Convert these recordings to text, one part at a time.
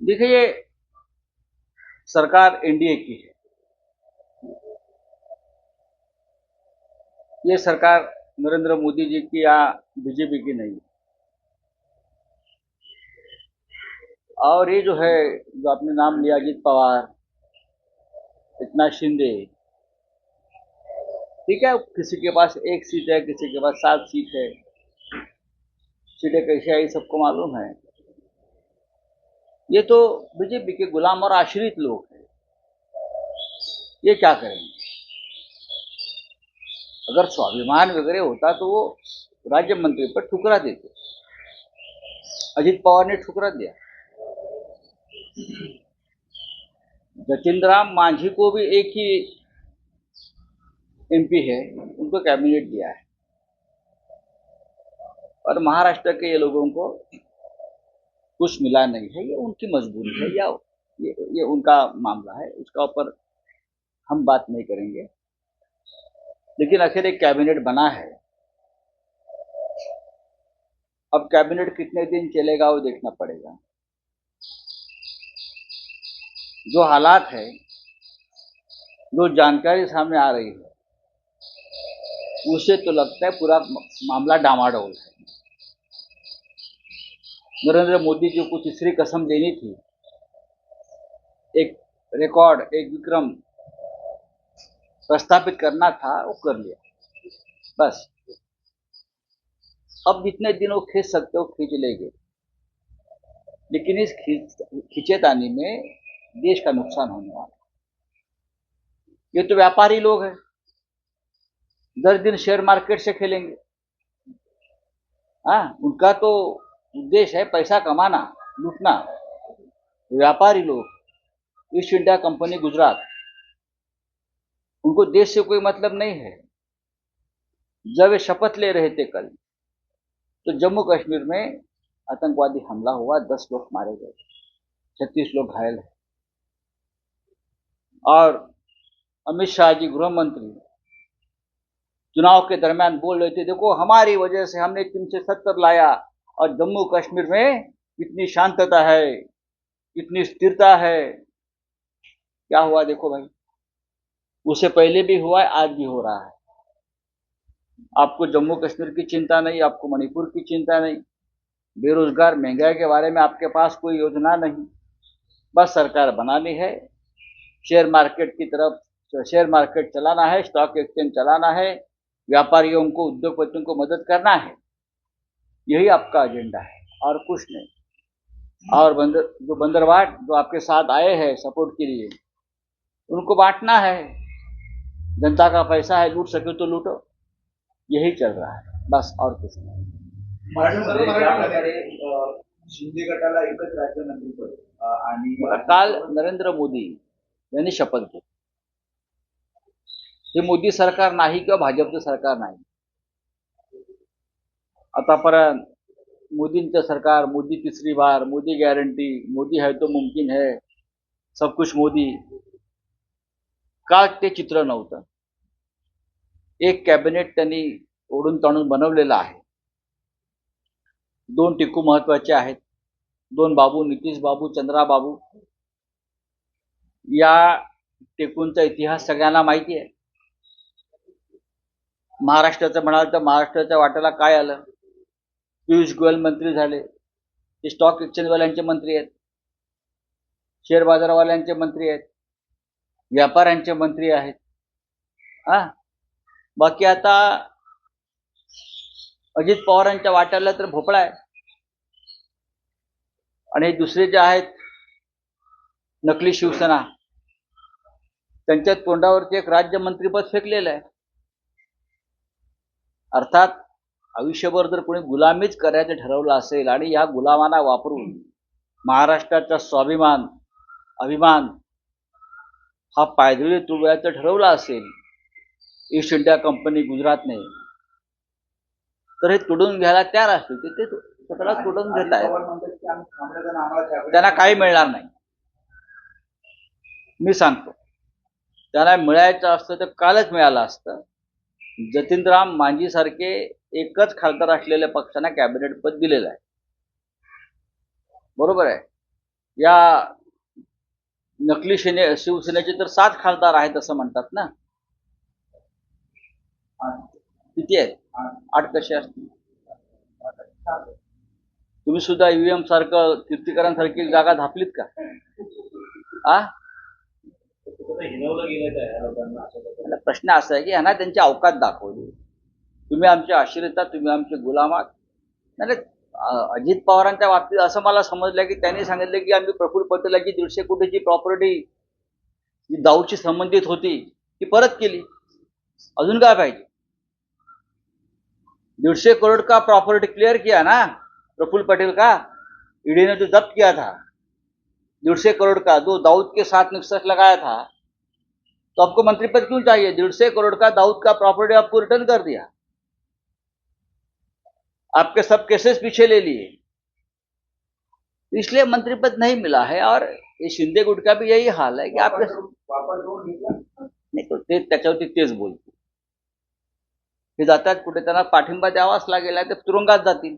देखिए सरकार एनडीए की है। ये सरकार नरेंद्र मोदी जी की या बीजेपी की नहीं और ये जो है, जो आपने नाम लिया, अजित पवार, इतना शिंदे, ठीक है, किसी के पास एक सीट है, किसी के पास सात सीट है। सीटें कैसे आई सबको मालूम है। ये तो बीजेपी के गुलाम और आश्रित लोग हैं। ये क्या करेंगे? अगर स्वाभिमान वगैरह होता तो वो राज्य मंत्री पर ठुकरा देते। अजित पवार ने ठुकरा दिया। जतिन राम मांझी को भी एक ही एमपी है, उनको कैबिनेट दिया है। और महाराष्ट्र के ये लोगों को कुछ मिला नहीं है ये उनकी मजबूरी है या ये, ये उनका मामला है उसका ऊपर हम बात नहीं करेंगे। लेकिन आखिर एक कैबिनेट बना है। अब कैबिनेट कितने दिन चलेगा वो देखना पड़ेगा। जो हालात है जो जानकारी सामने आ रही है उससे तो लगता है पूरा मामला डामाडोल है। नरेंद्र मोदी जी को तीसरी कसम देनी थी। एक रिकॉर्ड एक विक्रम प्रस्थापित करना था, वो कर लिया। बस। अब जितने दिन वो खींच सकते हो, खींच लेंगे। लेकिन इस खींच खींचेतानी में देश का नुकसान होने वाला ये तो व्यापारी लोग हैं। दस दिन शेयर मार्केट से खेलेंगे। हाँ उनका तो उद्देश्य है पैसा कमाना, लूटना। व्यापारी लोग, ईस्ट इंडिया कंपनी गुजरात, उनको देश से कोई मतलब नहीं है। जब वे शपथ ले रहे थे कल तो जम्मू कश्मीर में आतंकवादी हमला हुआ, दस लोग मारे गए। छत्तीस लोग घायल हैं। और अमित शाह जी, गृह मंत्री, चुनाव के दरमियान बोल रहे थे, देखो, हमारी वजह से हमने तीन से सत्तर लाया और जम्मू कश्मीर में कितनी शांतता है कितनी स्थिरता है। क्या हुआ देखो भाई उससे पहले भी हुआ है, आज भी हो रहा है। आपको जम्मू कश्मीर की चिंता नहीं, आपको मणिपुर की चिंता नहीं। बेरोजगार, महँगाई के बारे में आपके पास कोई योजना नहीं। बस सरकार बनानी है। शेयर मार्केट की तरफ़, शेयर मार्केट चलाना है, स्टॉक एक्सचेंज चलाना है। व्यापारियों को, उद्योगपतियों को मदद करना है। यही आपका एजेंडा है और कुछ नहीं। और बंदर जो बंदरवाट जो आपके साथ आए हैं सपोर्ट के लिए उनको बांटना है। जनता का पैसा है लूट सके तो लूटो। यही चल रहा है बस और कुछ नहीं। महाराष्ट्रामध्ये ज्या प्रकारे शिंदे गटाला एकच राज्यमंत्रीपद आणि काल नरेंद्र मोदी यांनी शपथ घेतली हे मोदी सरकार नाही किंवा भाजपचं सरकार नाही? आतापर्यंत मोदींचं सरकार मोदी तिसरी बार मोदी गॅरंटी मोदी है तो मुमकिन है सब कुछ मोदी. का ते चित्र नव्हतं. एक कॅबिनेट त्यांनी ओढून ताणून बनवलेलं आहे. दोन टिकू महत्त्वाचे आहेत. दोन बाबू नितीश बाबू चंद्रा बाबू. या टेकूंचा इतिहास सगळ्यांना माहिती आहे. महाराष्ट्राचं म्हणाल तर महाराष्ट्राच्या वाट्याला काय आलं? पियुष गोयल मंत्री झाले. ते स्टॉक एक्सचेंजवाल्यांचे मंत्री आहेत. शेअर बाजारवाल्यांचे मंत्री आहेत. व्यापाऱ्यांचे मंत्री आहेत. हा? बाकी आता अजित पवारांच्या वाट्याला तर भोपळा आहे. आणि दुसरे जे आहेत नकली शिवसेना. त्यांच्या तोंडावरती एक राज्यमंत्रीपद फेकलेलं आहे. अर्थात आयुष्यभर जर कोणी गुलामीच करायचं ठरवलं असेल आणि या गुलामांना वापरून महाराष्ट्राचा स्वाभिमान अभिमान हा पायदळी तुडवायचं ठरवलं असेल ईस्ट इंडिया कंपनी गुजरातने तर हे तुडून घ्यायला तयार असतील. ते स्वतःला तुडून घेत आहेत. त्यांना काही मिळणार नाही. मी सांगतो. त्यांना मिळायचं असतं तर कालच मिळालं असतं. जतीनराम मांझीसारखे एकच खासदार असलेल्या पक्षांना कॅबिनेट पद दिलेलं आहे. बरोबर आहे? या नकली सेने शिवसेनेचे तर सात खासदार आहेत असं म्हणतात ना. किती आहेत? आठ. कसे असतील? तुम्ही सुद्धा ईव्हीएम सारखं कीर्तिकरांसारखी जागा धापलीत का? आ? प्रश्न असा आहे की यांना त्यांची अवकात दाखवली. तुम्ही आमचे आश्रिता तुम्ही आमचे गुलाम आहात नाही म्हणजे, अजित पवारांच्या बाबतीत असं मला समजलं की त्यांनी सांगितलं की आम्ही प्रफुल्ल पटेलाची दीडशे कोटीची प्रॉपर्टी जी दाऊदशी संबंधित होती ती परत केली. अजून काय पाहिजे? दीडशे करोड़ का प्रॉपर्टी क्लियर किया ना? प्रफुल्ल पटेल का? ईडी ने जो जब्त किया था. दीडशे करोड़ का? जो दाऊद के साथ निक्सस लगाया था. तो आपको मंत्री पद क्यों चाहिए? डेढ़ करोड़ का दाऊद का प्रॉपर्टी आपको रिटर्न कर दिया. आपके सब केसेस पीछे ले लिए। इसलिए मंत्री पद नहीं मिला है और ये शिंदे गुट का भी यही हाल है कि आपके नाही तो ते त्याच्यावरती तेच बोलतो हे जातात कुठे त्यांना पाठिंबा द्यावाच लागेल आहे ते तुरुंगात जातील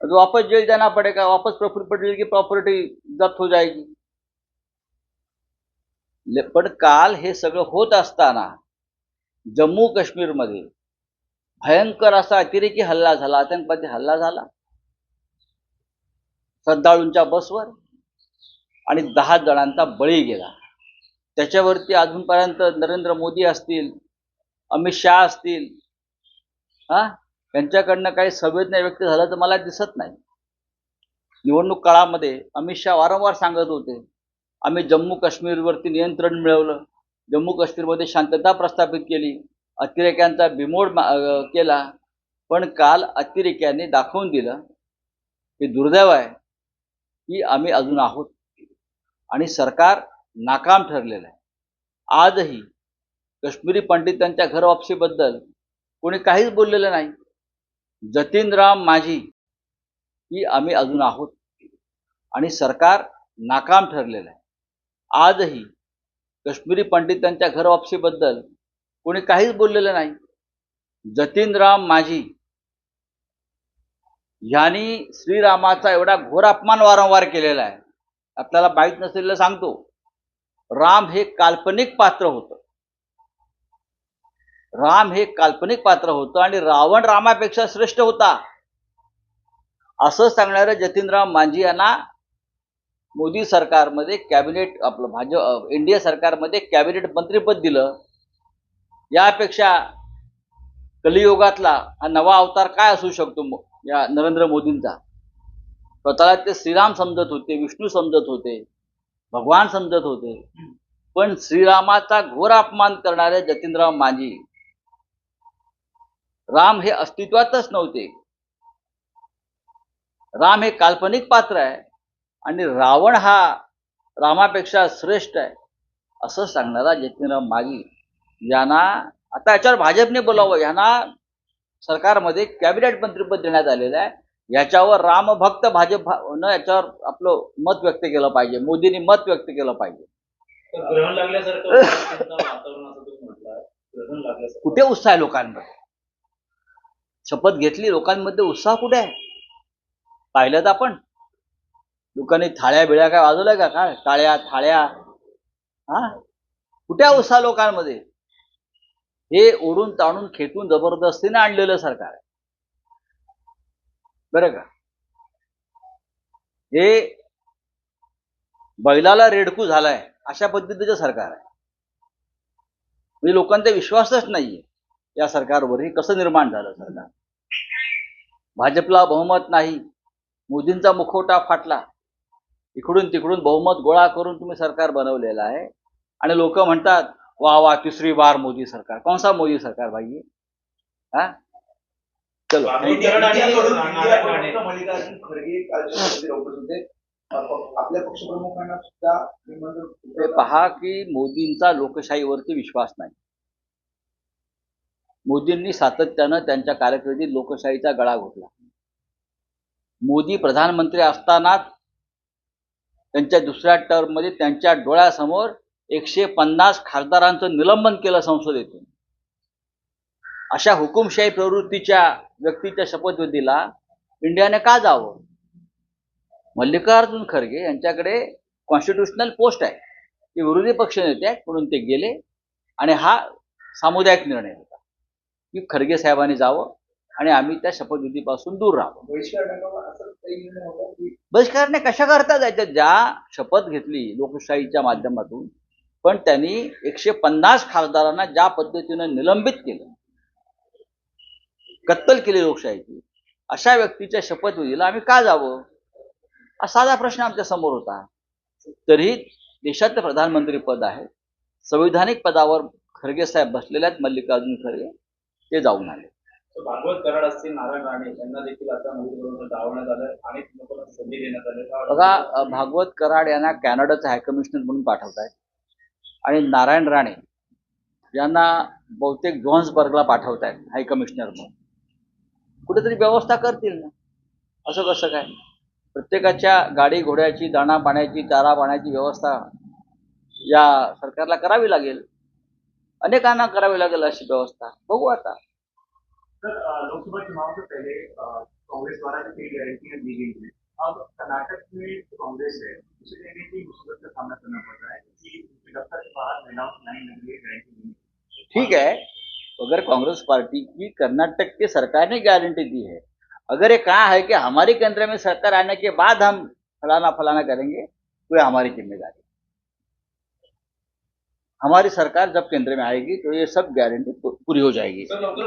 तो वापस जेल जाना पड़ेगा वापस प्रफुल्ल पटेल की प्रॉपर्टी जप्त हो जाएगी। पण काल हे सगळं होत असताना जम्मू काश्मीरमध्ये भयंकर असा अतिरेकी हल्ला झाला आतंकवादी हल्ला झाला. श्रद्धाळूंच्या बसवर आणि दहा जणांचा बळी गेला. त्याच्यावरती अजूनपर्यंत नरेंद्र मोदी असतील अमित शहा असतील हा? यांच्याकडनं काही संवेदना व्यक्त झालं तर मला दिसत नाही. निवडणूक काळामध्ये अमित शहा वारंवार सांगत होते आम्ही जम्मू काश्मीरवरती नियंत्रण मिळवलं जम्मू काश्मीरमध्ये शांतता प्रस्थापित केली अतिरेक्यांचा बिमोड मा- केला. पण काल अतिरेक्यांनी दाखवून दिलं की दुर्दैव आहे की आम्ही अजून आहोत. आणि सरकार नाकाम ठरलेलं आहे. आजही काश्मीरी पंडितांच्या घर वापसीबद्दल कोणी काहीच बोललेलं नाही. जतीन राम माझी ही आम्ही अजून आहोत. आणि सरकार नाकाम ठरलेलं आहे. आजही काश्मीरी पंडितांच्या घर वापसीबद्दल कोणी काहीच बोललेलं नाही. जतीनराम माझी ह्यानी श्रीरामाचा एवढा घोर अपमान वारंवार केलेला आहे. आपल्याला माहीत नसलेलं सांगतो. राम हे काल्पनिक पात्र होतं. राम हे काल्पनिक पात्र होतं आणि रावण रामापेक्षा श्रेष्ठ होता. असं सांगणारं जतीनराम मांझी यांना मोदी सरकारमध्ये कॅबिनेट आपलं भाजप एनडीए सरकारमध्ये कॅबिनेट मंत्रीपद दिलं. यापेक्षा कलियुगातला हा नवा अवतार काय असू शकतो या नरेंद्र मोदींचा? स्वतःला ते श्रीराम समजत होते विष्णू समजत होते भगवान समजत होते. पण श्रीरामाचा घोर अपमान करणारे जतीनराव मांझी राम हे अस्तित्वातच नव्हते. राम हे काल्पनिक पात्र आहे आणि रावण हा रामापेक्षा श्रेष्ठ आहे असं सांगणारा जतीनराव मागी यांना आता याच्यावर भाजपने बोलावं. यांना सरकारमध्ये कॅबिनेट मंत्रीपद देण्यात आलेलं आहे. याच्यावर रामभक्त भाजप न याच्यावर आपलं मत व्यक्त केलं पाहिजे. मोदींनी मत व्यक्त केलं पाहिजे. कुठे उत्साह आहे लोकांमध्ये? शपथ घेतली लोकांमध्ये उत्साह कुठे आहे? पाहिलं तर आपण. लोकांनी थाळ्या बिळ्या काय वाजवल्या का? काय? टाळ्या थाळ्या. हा? कुठे उत्साह लोकांमध्ये? हे ओढून ताणून खेटून जबरदस्तीने आणलेलं सरकार आहे. बरं का? हे बैलाला रेडकू झालाय अशा पद्धतीचं सरकार आहे. म्हणजे लोकांचा विश्वासच नाहीये या सरकारवर हे कसं निर्माण झालं सरकार. भाजपला बहुमत नाही मोदींचा मुखवटा फाटला. इकडून तिकडून बहुमत गोळा करून तुम्ही सरकार बनवलेलं आहे. आणि लोक म्हणतात वा वा तिसरी बार मोदी सरकार. कोणसा मोदी सरकार भाई हा? चलो. मल्लिकार्जुन खरगे उपस्थित होते. आपल्या पक्षप्रमुखांना सुद्धा पहा की मोदींचा लोकशाहीवरती विश्वास नाही. मोदींनी सातत्यानं त्यांच्या कारकिर्दीत लोकशाहीचा गळा घोटला. मोदी प्रधानमंत्री असताना त्यांच्या दुसऱ्या टर्ममध्ये त्यांच्या डोळ्यासमोर एकशे पन्नास खासदारांचं निलंबन केलं संसदेतून. अशा हुकुमशाही प्रवृत्तीच्या व्यक्तीच्या शपथविधीला इंडियाने का जावं? मल्लिकार्जुन खरगे यांच्याकडे कॉन्स्टिट्युशनल पोस्ट आहे. ते विरोधी पक्ष नेते आहेत म्हणून ते गेले आणि हा सामुदायिक निर्णय होता. की खरगे साहेबांनी जावं आणि आम्ही त्या शपथविधीपासून दूर राहावं. बहिष्कार बहिष्कारने कशा करता जायचं? ज्या शपथ घेतली लोकशाहीच्या माध्यमातून पण त्यांनी एकशे पन्नास खासदारांना ज्या पद्धतीनं निलंबित केलं कत्तल केली लोकशाहीची अशा व्यक्तीच्या शपथविधीला आम्ही का जावं? हा साधा प्रश्न आमच्यासमोर होता. तरीही देशाचं प्रधानमंत्री पद आहे. संविधानिक पदावर खरगे साहेब बसलेले आहेत मल्लिकार्जुन खरगे ते जाऊन आले. भागवत कराड असतील नारायण राणे यांना देखील आता आलं आणि? बघा भागवत कराड यांना कॅनडाचा हायकमिशनर म्हणून पाठवत आहे आणि नारायण राणे यांना बहुतेक जोहान्सबर्गला पाठवत आहेत हायकमिशनर म्हणून. कुठेतरी व्यवस्था करतील ना? असं कसं काय? प्रत्येकाच्या गाडी घोड्याची दाणा पाण्याची चारा पाण्याची व्यवस्था या सरकारला करावी लागेल. अनेकांना करावी लागेल अशी व्यवस्था. बघू आता. लोकसभा चुनाव से पहले कांग्रेस द्वारा कई गारंटियां दी गई हैं अब कर्नाटक में जो कांग्रेस है उसे मुसीबत का सामना करना पड़ रहा है क्योंकि उनके दफ्तर के बाहर महिलाओं की लाइन लगी है गारंटी नहीं। ठीक है अगर कांग्रेस पार्टी की कर्नाटक की सरकार ने गारंटी दी है अगर ये कहा है कि हमारे केंद्र में सरकार आने के बाद हम फलाना फलाना करेंगे तो ये हमारी ज़िम्मेदारी हमारी सरकार जब केंद्र में आएगी तो ये सब गारंटी पूरी हो जाएगी। सर लवकर